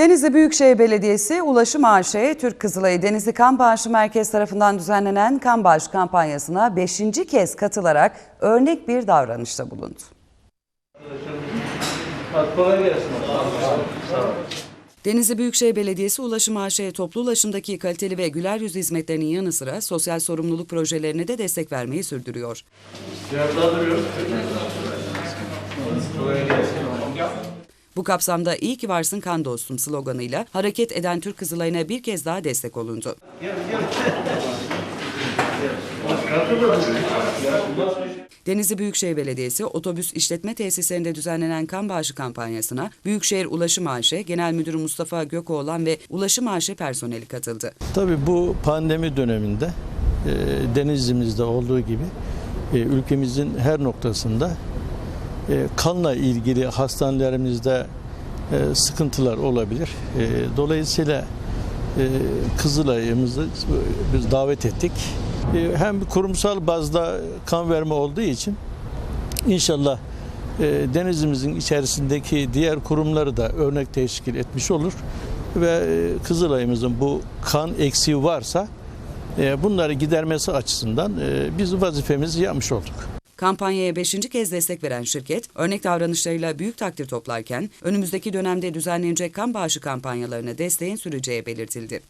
Denizli Büyükşehir Belediyesi Ulaşım AŞ Türk Kızılayı Denizli Kan Bağışı Merkez tarafından düzenlenen kan bağışı kampanyasına 5. kez katılarak örnek bir davranışta bulundu. Denizli Büyükşehir Belediyesi Ulaşım AŞ toplu ulaşımdaki kaliteli ve güler yüz hizmetlerinin yanı sıra sosyal sorumluluk projelerine de destek vermeyi sürdürüyor. Daha duruyoruz. Bu kapsamda İyi ki varsın kan dostum sloganıyla hareket eden Türk Kızılayı'na bir kez daha destek olundu. Denizli Büyükşehir Belediyesi otobüs işletme tesislerinde düzenlenen kan bağışı kampanyasına Büyükşehir Ulaşım AŞ Genel Müdürü Mustafa Gökoğlan ve Ulaşım AŞ personeli katıldı. Tabii bu pandemi döneminde e, Denizli'mizde olduğu gibi e, ülkemizin her noktasında e, kanla ilgili hastanelerimizde e, sıkıntılar olabilir. E, dolayısıyla e, Kızılay'ımızı biz davet ettik. E, hem kurumsal bazda kan verme olduğu için inşallah e, Denizli'mizin içerisindeki diğer kurumları da örnek teşkil etmiş olur ve e, Kızılay'ımızın bu kan eksiği varsa e, bunları gidermesi açısından e, biz vazifemizi yapmış olduk. Kampanyaya 5. kez destek veren şirket, örnek davranışlarıyla büyük takdir toplarken, önümüzdeki dönemde düzenlenecek kan bağışı kampanyalarına desteğin süreceği belirtildi.